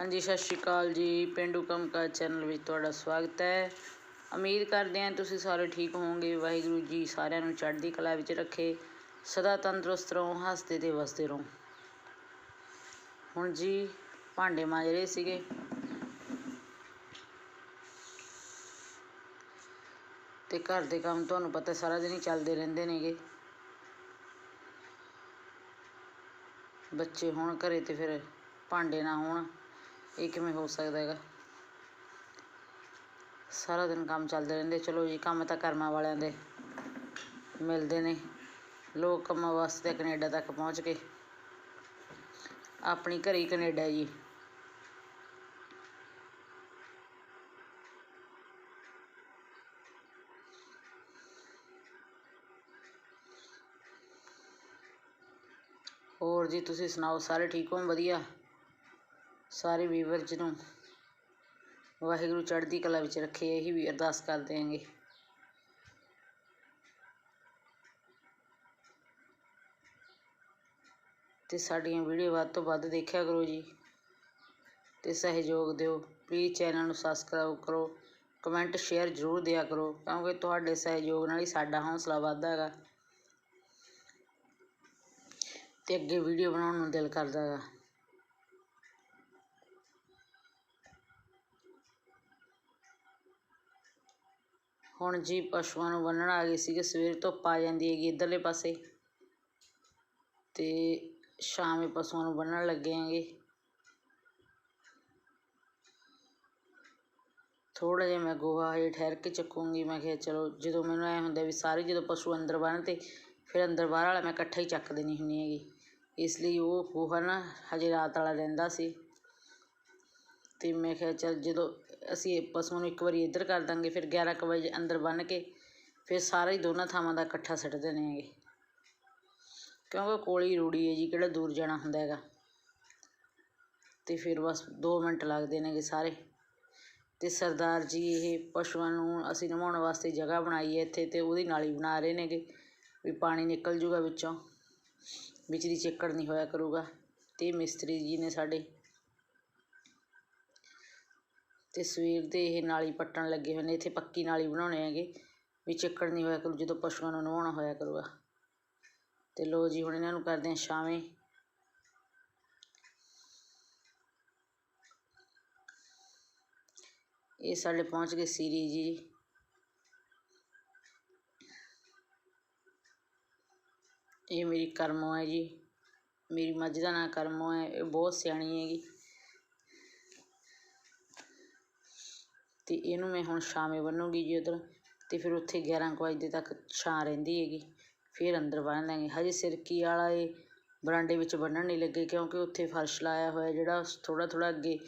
ਹਾਂਜੀ, ਸਤਿ ਸ਼੍ਰੀ ਅਕਾਲ ਜੀ। ਪਿੰਡੂ ਕੰਮਕਾਜ ਚੈਨਲ ਵਿੱਚ ਤੁਹਾਡਾ ਸਵਾਗਤ ਹੈ। ਉਮੀਦ ਕਰਦੇ ਹਾਂ ਤੁਸੀਂ ਸਾਰੇ ਠੀਕ ਹੋਵੋਗੇ। ਵਾਹਿਗੁਰੂ ਜੀ ਸਾਰਿਆਂ ਨੂੰ ਚੜ੍ਹਦੀ ਕਲਾ ਵਿੱਚ ਰੱਖੇ। ਸਦਾ ਤੰਦਰੁਸਤ ਰਹੋ, ਹੱਸਦੇ ਤੇ ਵਸਦੇ ਰਹੋ। ਹੁਣ ਜੀ ਭਾਂਡੇ ਮਾਂਜ ਰਹੇ ਸੀਗੇ। ਤੇ ਘਰ ਦੇ ਕੰਮ ਤੁਹਾਨੂੰ ਪਤਾ ਸਾਰਾ ਦਿਨ ਹੀ ਚੱਲਦੇ ਰਹਿੰਦੇ ਨੇਗੇ। ਬੱਚੇ ਹੋਣ ਘਰੇ ਤੇ ਫਿਰ ਭਾਂਡੇ ਨਾ ਹੋਣ। ਇਹ ਕਿਵੇਂ ਹੋ ਸਕਦਾ ਹੈਗਾ? ਸਾਰਾ ਦਿਨ ਕੰਮ ਚੱਲਦੇ ਰਹਿੰਦੇ। ਚਲੋ ਜੀ, ਕੰਮ ਤਾਂ ਕਰਮਾਂ ਵਾਲਿਆਂ ਦੇ ਮਿਲਦੇ ਨੇ। ਲੋਕ ਕੰਮਾਂ ਵਾਸਤੇ ਕੈਨੇਡਾ ਤੱਕ ਪਹੁੰਚ ਕੇ ਆਪਣੀ ਘਰੀ ਕੈਨੇਡਾ ਜੀ। ਹੋਰ ਜੀ, ਤੁਸੀਂ ਸੁਣਾਓ? ਸਾਰੇ ਠੀਕ ਹੋ ਵਧੀਆ? ਸਾਰੇ ਵੀਵਰਜ ਨੂੰ ਵਾਹਿਗੁਰੂ ਚੜ੍ਹਦੀ ਕਲਾ ਵਿੱਚ ਰੱਖੇ, ਇਹੀ ਵੀ ਅਰਦਾਸ ਕਰਦੇ ਆਂਗੇ ਤੇ ਸਾਡੀਆਂ ਵੀਡੀਓ ਵੱਧ ਤੋਂ ਵੱਧ ਦੇਖਿਆ ਕਰੋ ਜੀ। ਤੇ ਸਹਿਯੋਗ ਦਿਓ। ਪਲੀਜ਼ ਚੈਨਲ ਨੂੰ ਸਬਸਕ੍ਰਾਈਬ ਕਰੋ। ਕਮੈਂਟ ਸ਼ੇਅਰ ਜ਼ਰੂਰ ਦਿਆ ਕਰੋ, ਕਿਉਂਕਿ ਤੁਹਾਡੇ ਸਹਿਯੋਗ ਨਾਲ ਹੀ ਸਾਡਾ ਹੌਸਲਾ ਵੱਧਦਾ ਹੈਗਾ। ਤੇ ਅੱਗੇ ਵੀਡੀਓ ਬਣਾਉਣ ਨੂੰ ਦਿਲ ਕਰਦਾ ਹੈਗਾ। ਹੁਣ ਜੀ ਪਸ਼ੂਆਂ ਨੂੰ ਬੰਨਣ ਆ ਗਏ ਸੀਗੇ, ਸਵੇਰ ਧੁੱਪ ਆ ਜਾਂਦੀ ਹੈਗੀ ਇੱਧਰਲੇ ਪਾਸੇ। ਤੇ ਸ਼ਾਮੇ ਪਸ਼ੂਆਂ ਨੂੰ ਬੰਨਣ ਲੱਗੇ ਆਂਗੇ ਥੋੜਾ ਜਿਹਾ ਮੈਂ ਗੋਹਾ ਹਜੇ ਠਹਿਰ ਕੇ ਚੱਕੂੰਗੀ, ਮੈਂ ਕਿਹਾ ਚਲੋ ਜਦੋਂ ਮੈਨੂੰ ਐ ਹੁੰਦਾ ਵੀ ਸਾਰੇ ਜਦੋਂ ਪਸ਼ੂ ਅੰਦਰ ਬੰਨ੍ਹ ਤੇ ਫਿਰ ਅੰਦਰ ਬਾਹਰ ਵਾਲਾ ਮੈਂ ਇਕੱਠਾ ਹੀ ਚੱਕ ਦੇਣੀ ਹੁੰਦੀ ਹੈਗੀ। ਇਸ ਲਈ ਉਹ ਗੋਹਾ ਨਾ ਹਜੇ ਰਾਤ ਵਾਲਾ ਰਹਿੰਦਾ ਸੀ। ਤੇ ਮੈਂ ਕਿਹਾ ਚੱਲ ਜਦੋਂ ਅਸੀਂ ਪਸ਼ੂਆਂ ਨੂੰ ਇੱਕ ਵਾਰੀ ਇੱਧਰ ਕਰ ਦਾਂਗੇ, ਫਿਰ 11 ਕੁ ਵਜੇ ਅੰਦਰ ਬੰਨ੍ਹ ਕੇ ਫਿਰ ਸਾਰਾ ਹੀ ਦੋਨਾਂ ਥਾਵਾਂ ਦਾ ਇਕੱਠਾ ਸਿੱਟ ਦੇਣੇ ਹੈਗੇ। ਕਿਉਂਕਿ ਕੋਲ ਹੀ ਰੂੜੀ ਹੈ ਜੀ, ਕਿਹੜਾ ਦੂਰ ਜਾਣਾ ਹੁੰਦਾ ਹੈਗਾ। ਅਤੇ ਫਿਰ ਬਸ 2 ਮਿੰਟ ਲੱਗਦੇ ਨੇਗੇ ਸਾਰੇ। ਅਤੇ ਸਰਦਾਰ ਜੀ, ਇਹ ਪਸ਼ੂਆਂ ਨੂੰ ਅਸੀਂ ਨਵਾਉਣ ਵਾਸਤੇ ਜਗ੍ਹਾ ਬਣਾਈ ਹੈ ਇੱਥੇ ਅਤੇ ਉਹਦੀ ਨਾਲੀ ਬਣਾ ਰਹੇ ਨੇਗੇ ਵੀ ਪਾਣੀ ਨਿਕਲ ਜੂਗਾ ਵਿੱਚੋਂ। ਵਿੱਚ ਦੀ ਚਿੱਕੜ ਨਹੀਂ ਹੋਇਆ ਕਰੂਗਾ। ਅਤੇ ਮਿਸਤਰੀ ਜੀ ਨੇ ਸਾਡੇ ਅਤੇ ਸਵੇਰ ਦੇ ਇਹ ਨਾਲੀ ਪੱਟਣ ਲੱਗੇ ਹੋਏ ਨੇ, ਇੱਥੇ ਪੱਕੀ ਨਾਲੀ ਬਣਾਉਣੇ ਹੈਗੇ। ਵੀ ਚਿੱਕੜ ਨਹੀਂ ਹੋਇਆ ਕਰੂ, ਜਦੋਂ ਪਸ਼ੂਆਂ ਨੂੰ ਨਹਾਉਣਾ ਹੋਇਆ ਕਰੂਗਾ। ਅਤੇ ਲੋ ਜੀ, ਹੁਣ ਇਹਨਾਂ ਨੂੰ ਕਰਦੇ ਹਾਂ ਛਾਵੇਂ। ਇਹ ਸਾਡੇ ਪਹੁੰਚ ਗਏ ਸੀਰੀ ਜੀ। ਇਹ ਮੇਰੀ ਕਰਮੋ ਹੈ ਜੀ। ਮੇਰੀ ਮੱਝ ਦਾ ਨਾਂ ਕਰਮੋ ਹੈ, ਇਹ ਬਹੁਤ ਸਿਆਣੀ ਹੈਗੀ। ਅਤੇ ਇਹਨੂੰ ਮੈਂ ਹੁਣ ਛਾਵੇਂ ਬੰਨੂਗੀ ਜੀ ਉੱਧਰ ਅਤੇ ਫਿਰ ਉੱਥੇ 11 ਕੁ ਵਜੇ ਤੱਕ ਛਾਂ ਰਹਿੰਦੀ ਹੈਗੀ, ਫਿਰ ਅੰਦਰ ਬੰਨ੍ਹ ਲਾਂਗੇ। ਹਜੇ ਸਿਰਕੀ ਵਾਲਾ ਇਹ ਬਰਾਂਡੇ ਵਿੱਚ ਬੰਨ੍ਹਣ ਨਹੀਂ ਲੱਗੇ ਕਿਉਂਕਿ ਉੱਥੇ ਫਰਸ਼ ਲਾਇਆ ਹੋਇਆ ਜਿਹੜਾ ਥੋੜ੍ਹਾ ਥੋੜ੍ਹਾ ਅੱਗੇ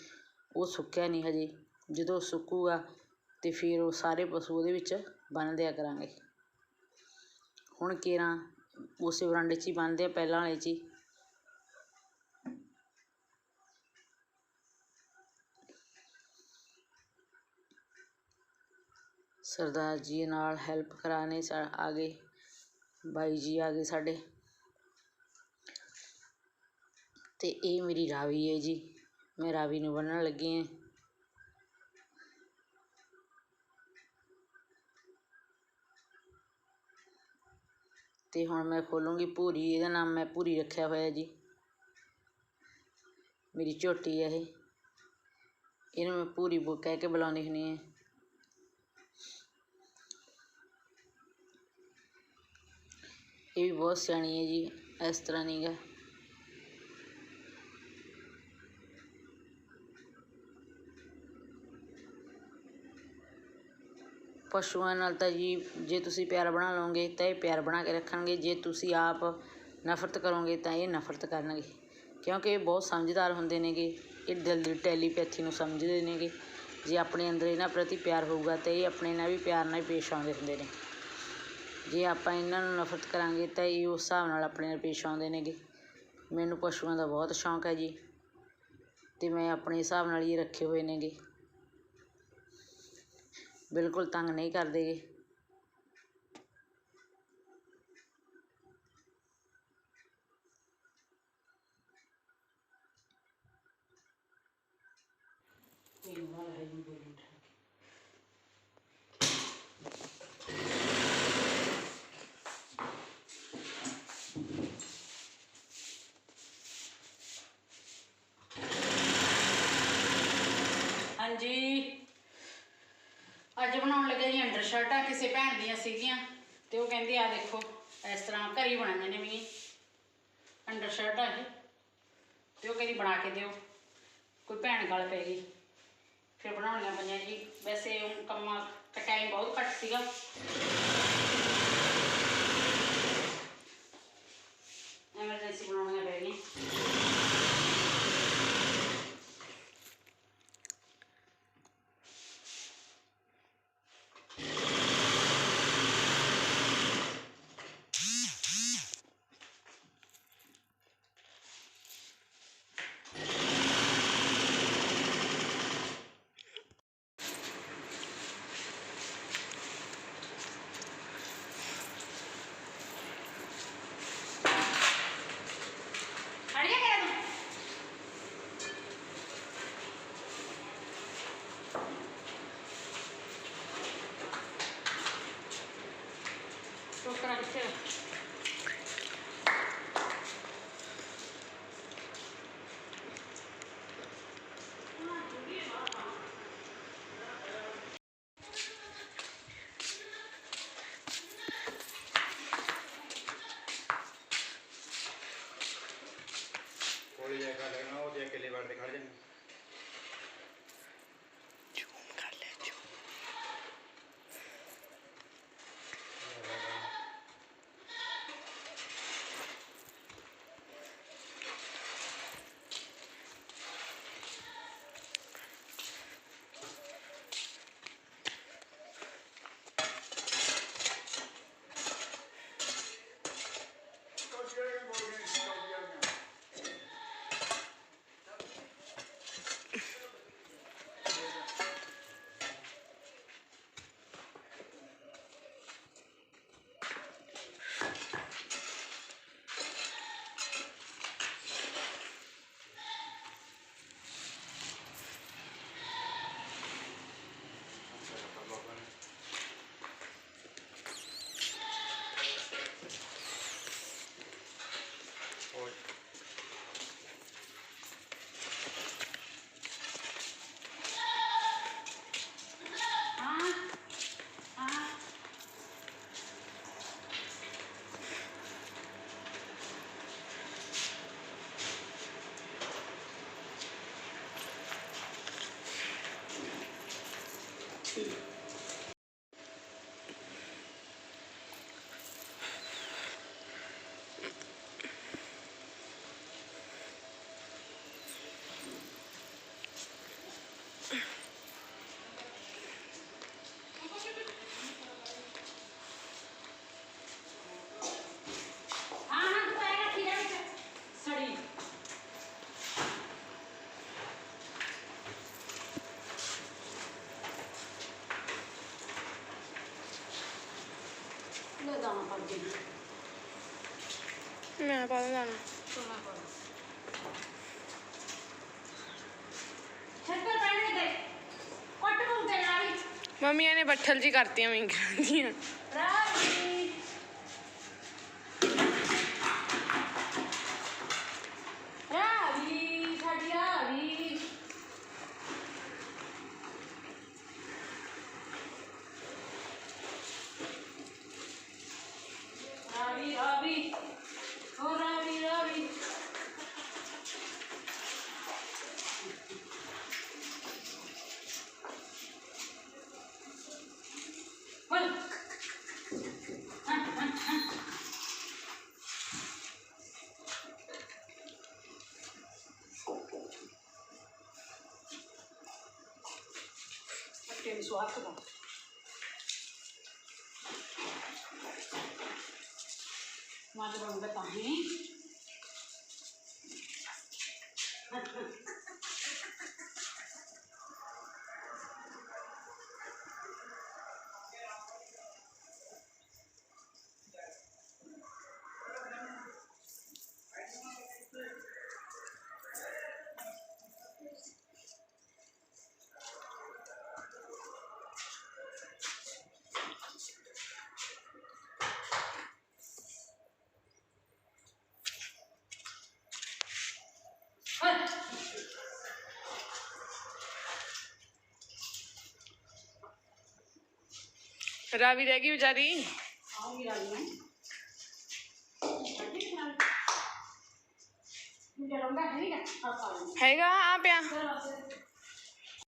ਉਹ ਸੁੱਕਿਆ ਨਹੀਂ ਹਜੇ। ਜਦੋਂ ਸੁੱਕੂਗਾ ਤੇ ਫਿਰ ਉਹ ਸਾਰੇ ਪਸ਼ੂ ਉਹਦੇ ਵਿੱਚ ਬੰਨ੍ਹ ਦਿਆ ਕਰਾਂਗੇ। ਹੁਣ ਕੇਰਾਂ ਉਸੇ ਬਰਾਂਡੇ 'ਚ ਹੀ ਬੰਨ੍ਹਦੇ ਆ, ਪਹਿਲਾਂ ਵਾਲੇ 'ਚ ਹੀ। ਸਰਦਾਰ ਜੀ ਨਾਲ ਹੈਲਪ ਕਰਾਉਣੇ ਕਰਾਣੇ ਆ ਗਏ। ਬਾਈ ਜੀ ਆ ਗਏ ਸਾਡੇ। ਅਤੇ ਇਹ ਮੇਰੀ ਰਾਵੀ ਹੈ ਜੀ। ਮੈਂ ਰਾਵੀ ਨੂੰ ਬੰਨਣ ਲੱਗੀ ਹਾਂ। ਅਤੇ ਹੁਣ ਮੈਂ ਖੋਲੂੰਗੀ ਭੂਰੀ ਇਹਦਾ ਨਾਮ ਮੈਂ ਭੂਰੀ ਰੱਖਿਆ ਹੋਇਆ ਜੀ। ਮੇਰੀ ਝੋਟੀ ਹੈ ਇਹ। ਇਹਨੂੰ ਮੈਂ ਭੂਰੀ ਬੋ, ਕਹਿ ਕੇ ਬੁਲਾਉਂਦੀ ਹੁੰਦੀ ਹਾਂ। ਇਹ ਵੀ ਬਹੁਤ ਸਿਆਣੀ ਹੈ ਜੀ, ਇਸ ਤਰ੍ਹਾਂ ਨਹੀਂ ਗਾ। ਪਸ਼ੂਆਂ ਨਾਲ ਤਾਂ ਜੀ, ਜੇ ਤੁਸੀਂ ਪਿਆਰ ਬਣਾ ਲਓਗੇ ਤਾਂ ਇਹ ਪਿਆਰ ਬਣਾ ਕੇ ਰੱਖਣਗੇ, ਜੇ ਤੁਸੀਂ ਆਪ ਨਫ਼ਰਤ ਕਰੋਗੇ ਤਾਂ ਇਹ ਨਫ਼ਰਤ ਕਰਨਗੇ। ਕਿਉਂਕਿ ਇਹ ਬਹੁਤ ਸਮਝਦਾਰ ਹੁੰਦੇ ਨੇਗੇ, ਇਹ ਦਿਲ ਦੀ ਟੈਲੀਪੈਥੀ ਨੂੰ ਸਮਝਦੇ ਨੇਗੇ। ਜੇ ਆਪਣੇ ਅੰਦਰ ਇਹਨਾਂ ਪ੍ਰਤੀ ਪਿਆਰ ਹੋਊਗਾ ਤਾਂ ਇਹ ਆਪਣੇ ਨਾਲ ਵੀ ਪਿਆਰ ਨਾਲ ਪੇਸ਼ ਆਉਂਦੇ ਹੁੰਦੇ ਨੇ। ਜੇ ਆਪਾਂ ਇਹਨਾਂ ਨੂੰ ਨਫ਼ਰਤ ਕਰਾਂਗੇ ਤਾਂ ਇਹ ਉਸ ਹਿਸਾਬ ਨਾਲ ਆਪਣੇ ਨਾਲ ਪੇਸ਼ ਆਉਂਦੇ ਨੇਗੇ। ਮੈਨੂੰ ਪਸ਼ੂਆਂ ਦਾ ਬਹੁਤ ਸ਼ੌਂਕ ਹੈ ਜੀ ਅਤੇ ਮੈਂ ਆਪਣੇ ਹਿਸਾਬ ਨਾਲ ਹੀ ਰੱਖੇ ਹੋਏ ਨੇਗੇ। ਬਿਲਕੁਲ ਤੰਗ ਨਹੀਂ ਕਰਦੇ ਗੇ। ਹੈ ਨਹੀਂ ਬੋਲੀ ਹਾਂਜੀ ਅੱਜ ਬਣਾਉਣ ਲੱਗੇ ਜੀ ਅੰਡਰ ਸ਼ਰਟਾਂ, ਕਿਸੇ ਭੈਣ ਦੀਆਂ ਸੀਗੀਆਂ। ਤੇ ਉਹ ਕਹਿੰਦੀ ਆ ਦੇਖੋ, ਇਸ ਤਰ੍ਹਾਂ ਘਰ ਹੀ ਬਣਾਈਆਂ ਨੇ ਵੀ ਅੰਡਰ ਸ਼ਰਟਾਂ ਇਹ। ਤੇ ਉਹ ਕਹਿੰਦੀ, ਬਣਾ ਕੇ ਦਿਓ। ਕੋਈ ਭੈਣ ਗੱਲ ਪੈ ਗਈ। ਫਿਰ ਬਣਾਉਣੀਆਂ ਪਈਆਂ ਜੀ। ਵੈਸੇ ਉਹ ਕੰਮਾਂ ਟਾਈਮ ਬਹੁਤ ਘੱਟ ਸੀਗਾ। too. ਲੈ ਦਾਣਾ ਪੜ ਗਈ ਮੈਂ ਪਾ ਦਾਂ ਸੋਨਾ ਛੱਤਰ ਪੈਣੇ ਦੇ ਕੱਟ ਨੂੰ ਤੇ ਲਾਈ ਮੰਮੀਆਂ ਨੇ ਬੱਠਲ ਜੀ ਕਰਤੀਆਂ ਮਿੰਗਾਂ ਦੀਆਂ ਰਾਜੀ ਰਾਜੀ ਸਾਡੀ ਰਾਜੀ ਰਾਵੀ ਰਾਵੀ ਓ ਰਾਵੀ ਰਾਵੀ ਬੋਲ ਪੱਟੇ ਨੂੰ ਸਵਾਦ ਦਾ ਮਾਜ ਬਣਦਾ ਰਾਵੀ ਰਹਿ ਗਈ ਵਿਚਾਰੀ। ਹੈਗਾ ਆ ਪਿਆ।